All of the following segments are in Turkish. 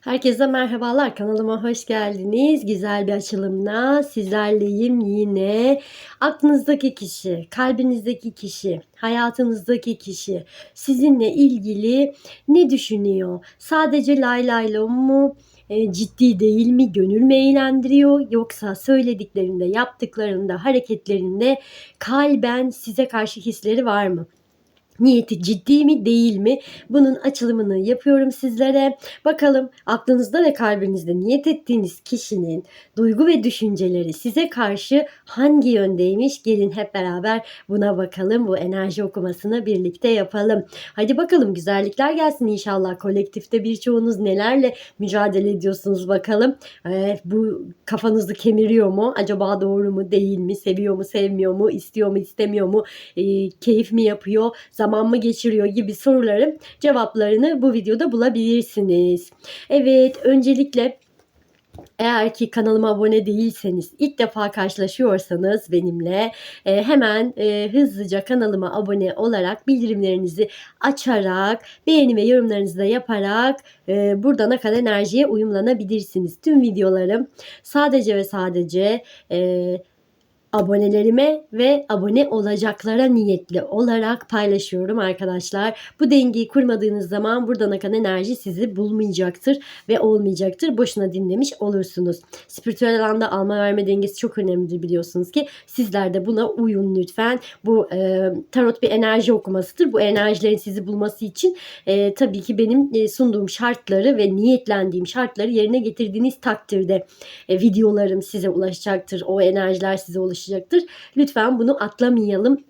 Herkese merhabalar. Kanalıma hoş geldiniz. Güzel bir açılımla sizlerleyim yine. Aklınızdaki kişi, kalbinizdeki kişi, hayatınızdaki kişi sizinle ilgili ne düşünüyor? Sadece lay lay mu? E, ciddi değil mi? Gönül mü eğlendiriyor? Yoksa söylediklerinde, yaptıklarında, hareketlerinde kalben size karşı hisleri var mı? Niyeti ciddi mi değil mi? Bunun açılımını yapıyorum sizlere. Bakalım aklınızda ve kalbinizde niyet ettiğiniz kişinin duygu ve düşünceleri size karşı hangi yöndeymiş? Gelin hep beraber buna bakalım. Bu enerji okumasını birlikte yapalım. Hadi bakalım güzellikler gelsin inşallah. Kolektifte birçoğunuz nelerle mücadele ediyorsunuz bakalım. Evet, bu kafanızı kemiriyor mu? Acaba doğru mu değil mi? Seviyor mu sevmiyor mu? İstiyor mu istemiyor mu? E, keyif mi yapıyor? Zaman mı geçiriyor gibi soruların cevaplarını bu videoda bulabilirsiniz. Evet öncelikle eğer ki kanalıma abone değilseniz, ilk defa karşılaşıyorsanız benimle e, hemen e, hızlıca kanalıma abone olarak bildirimlerinizi açarak, beğeni ve yorumlarınızı da yaparak e, buradan akan enerjiye uyumlanabilirsiniz. Tüm videolarım sadece ve sadece e, abonelerime ve abone olacaklara niyetli olarak paylaşıyorum arkadaşlar. Bu dengeyi kurmadığınız zaman buradan akan enerji sizi bulmayacaktır ve olmayacaktır. Boşuna dinlemiş olursunuz. Spiritüel alanda alma verme dengesi çok önemlidir biliyorsunuz ki. Sizler de buna uyun lütfen. Bu e, tarot bir enerji okumasıdır. Bu enerjilerin sizi bulması için e, tabii ki benim e, sunduğum şartları ve niyetlendiğim şartları yerine getirdiğiniz takdirde e, videolarım size ulaşacaktır. O enerjiler size ulaşacaktır ulaşacaktır. Lütfen bunu atlamayalım.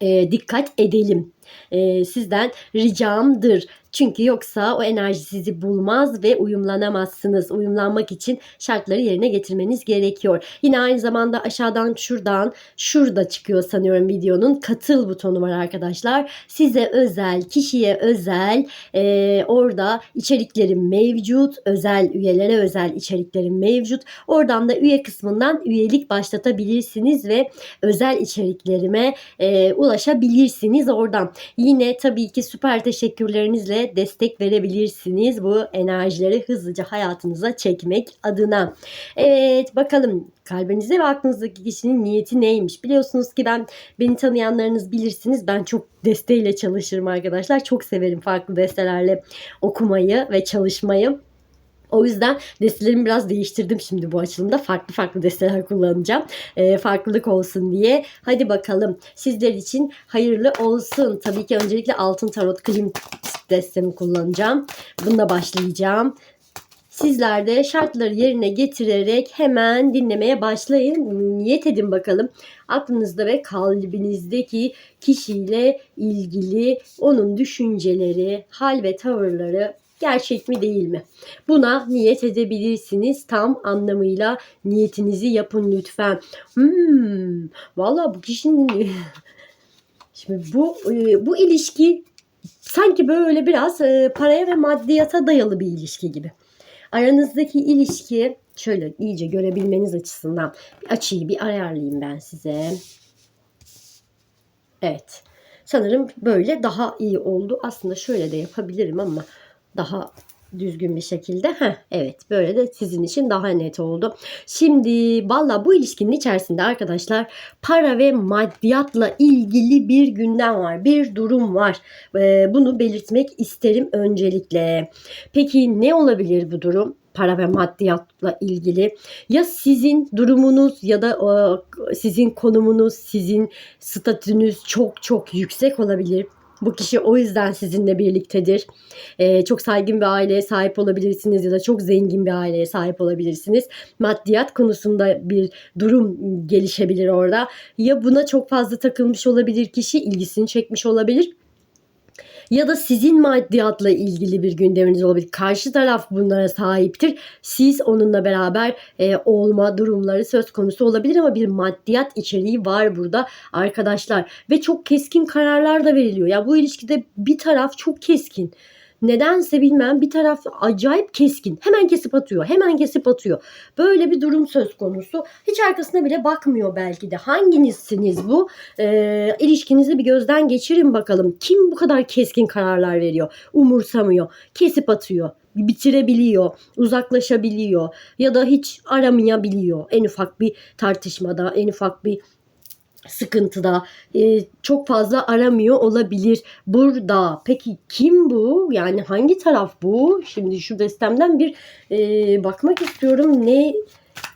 E, dikkat edelim. E, sizden ricamdır. Çünkü yoksa o enerji sizi bulmaz ve uyumlanamazsınız. Uyumlanmak için şartları yerine getirmeniz gerekiyor. Yine aynı zamanda aşağıdan şuradan şurada çıkıyor sanıyorum videonun katıl butonu var arkadaşlar. Size özel, kişiye özel e, orada içeriklerim mevcut. Özel üyelere özel içeriklerim mevcut. Oradan da üye kısmından üyelik başlatabilirsiniz ve özel içeriklerime e, ulaşabilirsiniz oradan. Yine tabii ki süper teşekkürlerinizle destek verebilirsiniz bu enerjileri hızlıca hayatınıza çekmek adına. Evet bakalım kalbinize ve aklınızdaki kişinin niyeti neymiş? Biliyorsunuz ki ben beni tanıyanlarınız bilirsiniz. Ben çok desteğiyle çalışırım arkadaşlar. Çok severim farklı destelerle okumayı ve çalışmayı. O yüzden destelerimi biraz değiştirdim şimdi bu açılımda. Farklı farklı desteler kullanacağım. E, farklılık olsun diye. Hadi bakalım sizler için hayırlı olsun. Tabii ki öncelikle altın tarot klim destemi kullanacağım. Bununla başlayacağım. Sizler de şartları yerine getirerek hemen dinlemeye başlayın. Niyet edin bakalım. Aklınızda ve kalbinizdeki kişiyle ilgili onun düşünceleri, hal ve tavırları gerçek mi değil mi? Buna niyet edebilirsiniz. Tam anlamıyla niyetinizi yapın lütfen. Hmm, Valla bu kişinin Şimdi bu e, bu ilişki sanki böyle biraz e, paraya ve maddiyata dayalı bir ilişki gibi. Aranızdaki ilişki şöyle iyice görebilmeniz açısından bir açıyı bir ayarlayayım ben size. Evet. Sanırım böyle daha iyi oldu. Aslında şöyle de yapabilirim ama daha düzgün bir şekilde. Heh, evet böyle de sizin için daha net oldu. Şimdi valla bu ilişkinin içerisinde arkadaşlar para ve maddiyatla ilgili bir gündem var. Bir durum var. Ee, bunu belirtmek isterim öncelikle. Peki ne olabilir bu durum? para ve maddiyatla ilgili ya sizin durumunuz ya da e, sizin konumunuz, sizin statünüz çok çok yüksek olabilir bu kişi o yüzden sizinle birliktedir. Ee, çok saygın bir aileye sahip olabilirsiniz ya da çok zengin bir aileye sahip olabilirsiniz. Maddiyat konusunda bir durum gelişebilir orada. Ya buna çok fazla takılmış olabilir kişi, ilgisini çekmiş olabilir ya da sizin maddiyatla ilgili bir gündeminiz olabilir. Karşı taraf bunlara sahiptir. Siz onunla beraber e, olma durumları söz konusu olabilir ama bir maddiyat içeriği var burada arkadaşlar. Ve çok keskin kararlar da veriliyor. Ya bu ilişkide bir taraf çok keskin nedense bilmem bir taraf acayip keskin. Hemen kesip atıyor. Hemen kesip atıyor. Böyle bir durum söz konusu. Hiç arkasına bile bakmıyor belki de. Hanginizsiniz bu? Ee, ilişkinizi bir gözden geçirin bakalım. Kim bu kadar keskin kararlar veriyor? Umursamıyor. Kesip atıyor. Bitirebiliyor. Uzaklaşabiliyor. Ya da hiç aramayabiliyor. En ufak bir tartışmada, en ufak bir sıkıntıda e, çok fazla aramıyor olabilir burada. Peki kim bu? Yani hangi taraf bu? Şimdi şu destemden bir e, bakmak istiyorum. Ne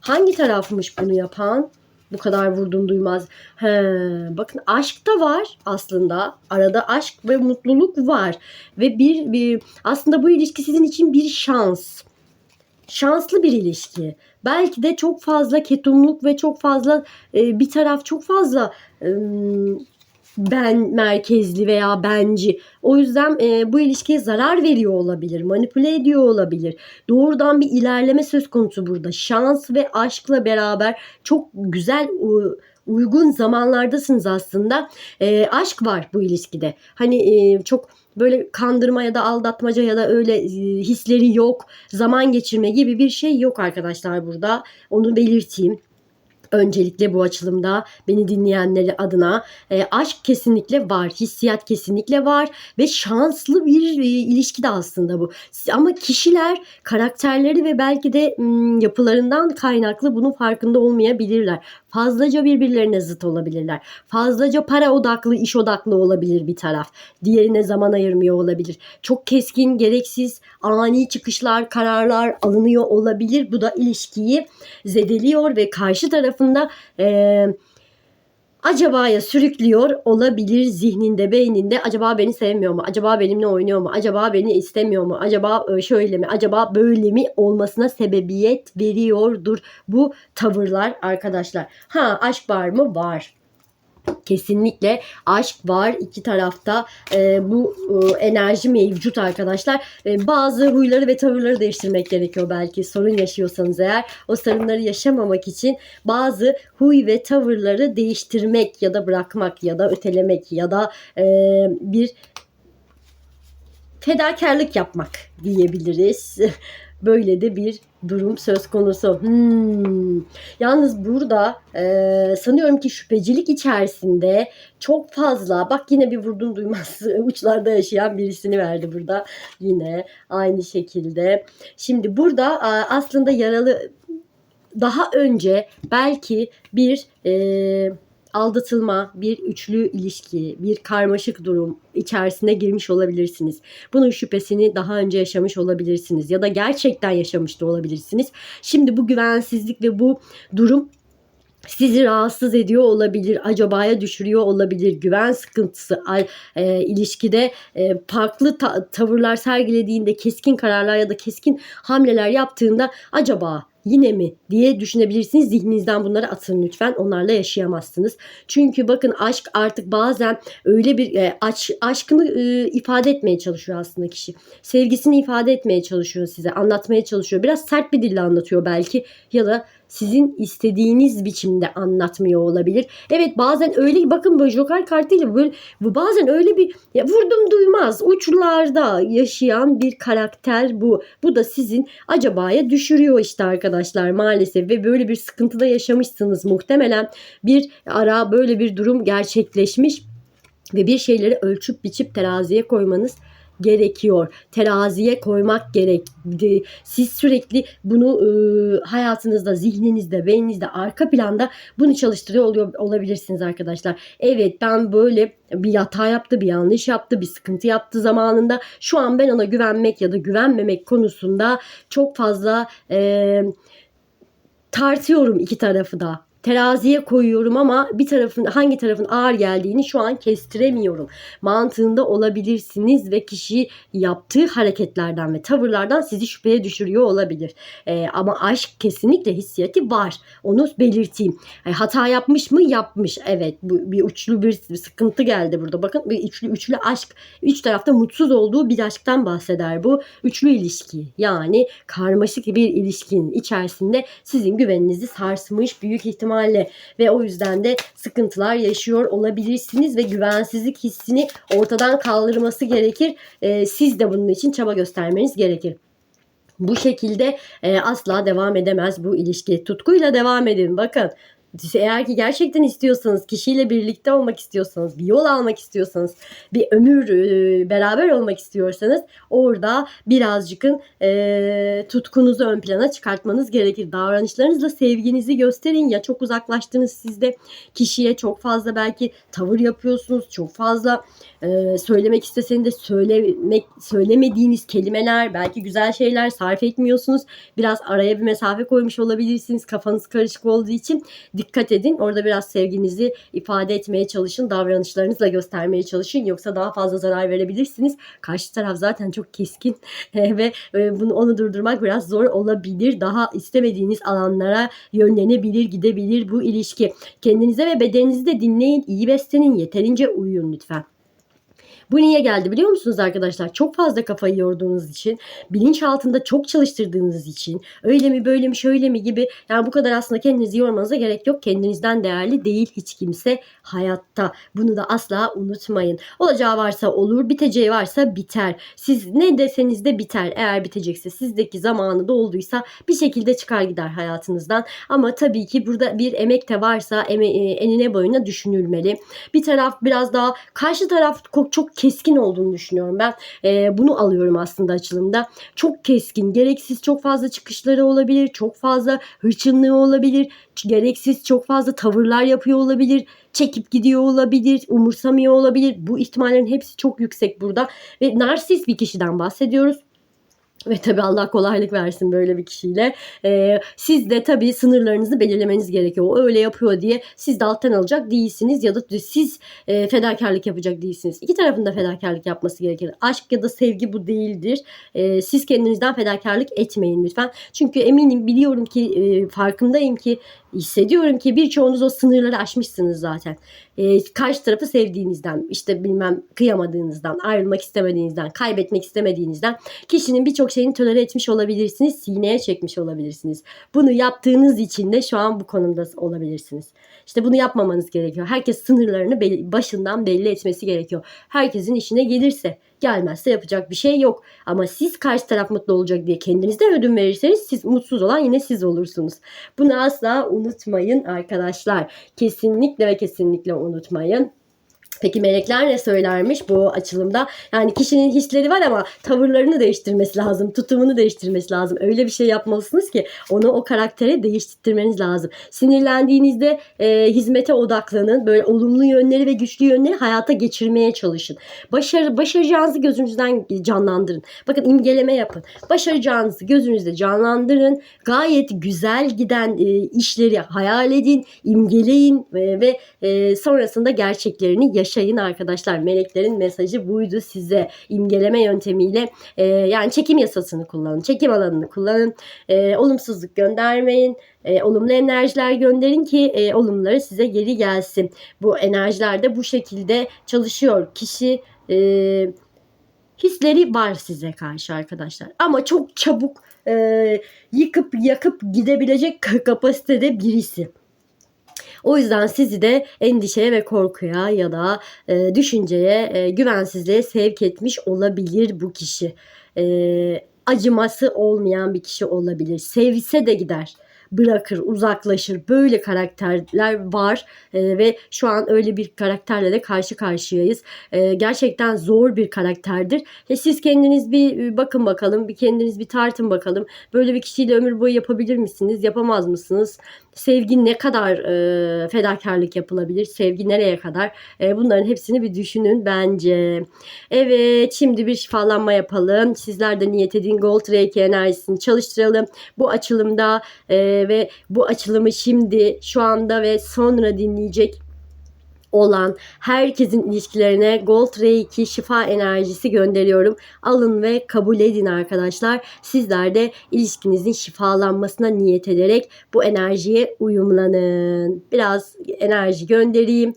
hangi tarafmış bunu yapan? Bu kadar vurdum duymaz. He, bakın aşk da var aslında. Arada aşk ve mutluluk var. Ve bir, bir aslında bu ilişki sizin için bir şans şanslı bir ilişki. Belki de çok fazla ketumluk ve çok fazla e, bir taraf çok fazla e, ben merkezli veya benci. O yüzden e, bu ilişkiye zarar veriyor olabilir, manipüle ediyor olabilir. Doğrudan bir ilerleme söz konusu burada. Şans ve aşkla beraber çok güzel uygun zamanlardasınız aslında. E, aşk var bu ilişkide. Hani e, çok böyle kandırma ya da aldatmaca ya da öyle e, hisleri yok. Zaman geçirme gibi bir şey yok arkadaşlar burada. Onu belirteyim. Öncelikle bu açılımda beni dinleyenleri adına e, aşk kesinlikle var, hissiyat kesinlikle var ve şanslı bir e, ilişki de aslında bu. Ama kişiler karakterleri ve belki de m, yapılarından kaynaklı bunun farkında olmayabilirler. Fazlaca birbirlerine zıt olabilirler. Fazlaca para odaklı, iş odaklı olabilir bir taraf. Diğerine zaman ayırmıyor olabilir. Çok keskin, gereksiz, ani çıkışlar, kararlar alınıyor olabilir. Bu da ilişkiyi zedeliyor ve karşı tarafında eee acabaya sürüklüyor olabilir zihninde, beyninde. Acaba beni sevmiyor mu? Acaba benimle oynuyor mu? Acaba beni istemiyor mu? Acaba e, şöyle mi? Acaba böyle mi olmasına sebebiyet veriyordur bu tavırlar arkadaşlar. Ha aşk var mı? Var. Kesinlikle aşk var iki tarafta. Ee, bu e, enerji mevcut arkadaşlar. Ee, bazı huyları ve tavırları değiştirmek gerekiyor belki sorun yaşıyorsanız eğer. O sorunları yaşamamak için bazı huy ve tavırları değiştirmek ya da bırakmak ya da ötelemek ya da e, bir fedakarlık yapmak diyebiliriz. Böyle de bir durum söz konusu. Hmm. Yalnız burada e, sanıyorum ki şüphecilik içerisinde çok fazla bak yine bir vurdum duymaz uçlarda yaşayan birisini verdi burada yine aynı şekilde. Şimdi burada aslında yaralı daha önce belki bir e, aldatılma, bir üçlü ilişki, bir karmaşık durum içerisine girmiş olabilirsiniz. Bunun şüphesini daha önce yaşamış olabilirsiniz ya da gerçekten yaşamış da olabilirsiniz. Şimdi bu güvensizlik ve bu durum sizi rahatsız ediyor olabilir, acabaya düşürüyor olabilir, güven sıkıntısı e, ilişkide e, farklı ta- tavırlar sergilediğinde, keskin kararlar ya da keskin hamleler yaptığında acaba yine mi diye düşünebilirsiniz. Zihninizden bunları atın lütfen. Onlarla yaşayamazsınız. Çünkü bakın aşk artık bazen öyle bir e, aç, aşkını e, ifade etmeye çalışıyor aslında kişi. Sevgisini ifade etmeye çalışıyor size. Anlatmaya çalışıyor. Biraz sert bir dille anlatıyor belki ya da sizin istediğiniz biçimde anlatmıyor olabilir. Evet bazen öyle bakın böyle joker kartıyla böyle bazen öyle bir ya vurdum duymaz uçlarda yaşayan bir karakter bu. Bu da sizin acabaya düşürüyor işte arkadaşlar maalesef ve böyle bir sıkıntıda yaşamışsınız muhtemelen bir ara böyle bir durum gerçekleşmiş ve bir şeyleri ölçüp biçip teraziye koymanız gerekiyor. Teraziye koymak gerek. Siz sürekli bunu e, hayatınızda, zihninizde, beyninizde, arka planda bunu çalıştırıyor oluyor olabilirsiniz arkadaşlar. Evet ben böyle bir hata yaptı, bir yanlış yaptı, bir sıkıntı yaptı zamanında. Şu an ben ona güvenmek ya da güvenmemek konusunda çok fazla e, tartıyorum iki tarafı da teraziye koyuyorum ama bir tarafın hangi tarafın ağır geldiğini şu an kestiremiyorum. Mantığında olabilirsiniz ve kişi yaptığı hareketlerden ve tavırlardan sizi şüpheye düşürüyor olabilir. Ee, ama aşk kesinlikle hissiyatı var. Onu belirteyim. Yani hata yapmış mı? Yapmış. Evet. Bu bir uçlu bir sıkıntı geldi burada. Bakın bir üçlü üçlü aşk. Üç tarafta mutsuz olduğu bir aşktan bahseder bu. Üçlü ilişki. Yani karmaşık bir ilişkinin içerisinde sizin güveninizi sarsmış büyük ihtimal ihtimalle ve o yüzden de sıkıntılar yaşıyor olabilirsiniz ve güvensizlik hissini ortadan kaldırması gerekir. E, siz de bunun için çaba göstermeniz gerekir. Bu şekilde e, asla devam edemez bu ilişki. Tutkuyla devam edin. Bakın eğer ki gerçekten istiyorsanız, kişiyle birlikte olmak istiyorsanız, bir yol almak istiyorsanız, bir ömür e, beraber olmak istiyorsanız orada birazcıkın e, tutkunuzu ön plana çıkartmanız gerekir. Davranışlarınızla sevginizi gösterin. Ya çok uzaklaştınız siz de kişiye çok fazla belki tavır yapıyorsunuz. Çok fazla e, söylemek isteseniz de söylemek söylemediğiniz kelimeler, belki güzel şeyler sarf etmiyorsunuz. Biraz araya bir mesafe koymuş olabilirsiniz kafanız karışık olduğu için dikkat edin. Orada biraz sevginizi ifade etmeye çalışın. Davranışlarınızla göstermeye çalışın. Yoksa daha fazla zarar verebilirsiniz. Karşı taraf zaten çok keskin ve e, bunu onu durdurmak biraz zor olabilir. Daha istemediğiniz alanlara yönlenebilir, gidebilir bu ilişki. Kendinize ve bedeninizi de dinleyin, iyi beslenin, yeterince uyuyun lütfen. Bu niye geldi biliyor musunuz arkadaşlar? Çok fazla kafayı yorduğunuz için, bilinç altında çok çalıştırdığınız için, öyle mi böyle mi şöyle mi gibi yani bu kadar aslında kendinizi yormanıza gerek yok. Kendinizden değerli değil hiç kimse hayatta. Bunu da asla unutmayın. Olacağı varsa olur, biteceği varsa biter. Siz ne deseniz de biter. Eğer bitecekse sizdeki zamanı dolduysa bir şekilde çıkar gider hayatınızdan. Ama tabii ki burada bir emek de varsa eme, e, enine boyuna düşünülmeli. Bir taraf biraz daha karşı taraf çok keskin olduğunu düşünüyorum. Ben e, bunu alıyorum aslında açılımda. Çok keskin, gereksiz çok fazla çıkışları olabilir, çok fazla hırçınlığı olabilir, gereksiz çok fazla tavırlar yapıyor olabilir, çekip gidiyor olabilir, umursamıyor olabilir. Bu ihtimallerin hepsi çok yüksek burada ve narsist bir kişiden bahsediyoruz. Ve tabii Allah kolaylık versin böyle bir kişiyle. Ee, siz de tabii sınırlarınızı belirlemeniz gerekiyor. O öyle yapıyor diye siz de alttan alacak değilsiniz ya da siz e, fedakarlık yapacak değilsiniz. İki tarafın da fedakarlık yapması gerekir. Aşk ya da sevgi bu değildir. Ee, siz kendinizden fedakarlık etmeyin lütfen. Çünkü eminim biliyorum ki e, farkındayım ki hissediyorum ki birçoğunuz o sınırları aşmışsınız zaten. Ee, karşı tarafı sevdiğinizden, işte bilmem kıyamadığınızdan, ayrılmak istemediğinizden, kaybetmek istemediğinizden kişinin birçok şeyini tolere etmiş olabilirsiniz, sineye çekmiş olabilirsiniz. Bunu yaptığınız için de şu an bu konumda olabilirsiniz. İşte bunu yapmamanız gerekiyor. Herkes sınırlarını başından belli etmesi gerekiyor. Herkesin işine gelirse Gelmezse yapacak bir şey yok. Ama siz karşı taraf mutlu olacak diye kendinizden ödün verirseniz siz mutsuz olan yine siz olursunuz. Bunu asla unutmayın arkadaşlar. Kesinlikle ve kesinlikle unutmayın. Peki melekler ne söylermiş bu açılımda? Yani kişinin hisleri var ama tavırlarını değiştirmesi lazım, tutumunu değiştirmesi lazım. Öyle bir şey yapmalısınız ki onu o karaktere değiştirmeniz lazım. Sinirlendiğinizde e, hizmete odaklanın. Böyle olumlu yönleri ve güçlü yönleri hayata geçirmeye çalışın. Başarı, başaracağınızı gözünüzden canlandırın. Bakın imgeleme yapın. Başaracağınızı gözünüzde canlandırın. Gayet güzel giden e, işleri hayal edin, imgeleyin e, ve e, sonrasında gerçeklerini yaşayın yaşayın arkadaşlar. Meleklerin mesajı buydu size. imgeleme yöntemiyle e, yani çekim yasasını kullanın. Çekim alanını kullanın. E, olumsuzluk göndermeyin. E, olumlu enerjiler gönderin ki e, olumları size geri gelsin. Bu enerjiler de bu şekilde çalışıyor. Kişi e, hisleri var size karşı arkadaşlar. Ama çok çabuk e, yıkıp yakıp gidebilecek kapasitede birisi. O yüzden sizi de endişeye ve korkuya ya da e, düşünceye, e, güvensizliğe sevk etmiş olabilir bu kişi. E, acıması olmayan bir kişi olabilir. Sevse de gider bırakır, uzaklaşır. Böyle karakterler var e, ve şu an öyle bir karakterle de karşı karşıyayız. E, gerçekten zor bir karakterdir. E, siz kendiniz bir bakın bakalım, bir kendiniz bir tartın bakalım. Böyle bir kişiyle ömür boyu yapabilir misiniz, yapamaz mısınız? Sevgi ne kadar e, fedakarlık yapılabilir? Sevgi nereye kadar? E, bunların hepsini bir düşünün bence. Evet şimdi bir şifalanma yapalım. Sizler de niyet edin. Gold Reiki enerjisini çalıştıralım. Bu açılımda e, ve bu açılımı şimdi şu anda ve sonra dinleyecek olan herkesin ilişkilerine Gold Reiki şifa enerjisi gönderiyorum. Alın ve kabul edin arkadaşlar. Sizler de ilişkinizin şifalanmasına niyet ederek bu enerjiye uyumlanın. Biraz enerji göndereyim.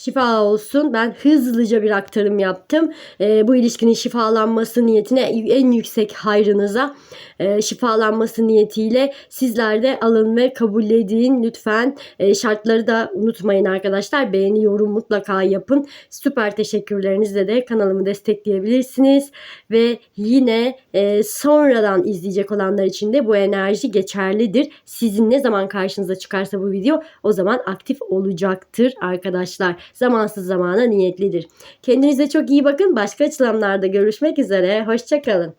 Şifa olsun. Ben hızlıca bir aktarım yaptım. Ee, bu ilişkinin şifalanması niyetine en yüksek hayrınıza e, şifalanması niyetiyle sizler de alın ve kabul edin lütfen. E, şartları da unutmayın arkadaşlar. Beğeni, yorum mutlaka yapın. Süper teşekkürlerinizle de kanalımı destekleyebilirsiniz. Ve yine e, sonradan izleyecek olanlar için de bu enerji geçerlidir. Sizin ne zaman karşınıza çıkarsa bu video o zaman aktif olacaktır arkadaşlar. Zamansız zamana niyetlidir. Kendinize çok iyi bakın. Başka açılamlarda görüşmek üzere. Hoşçakalın.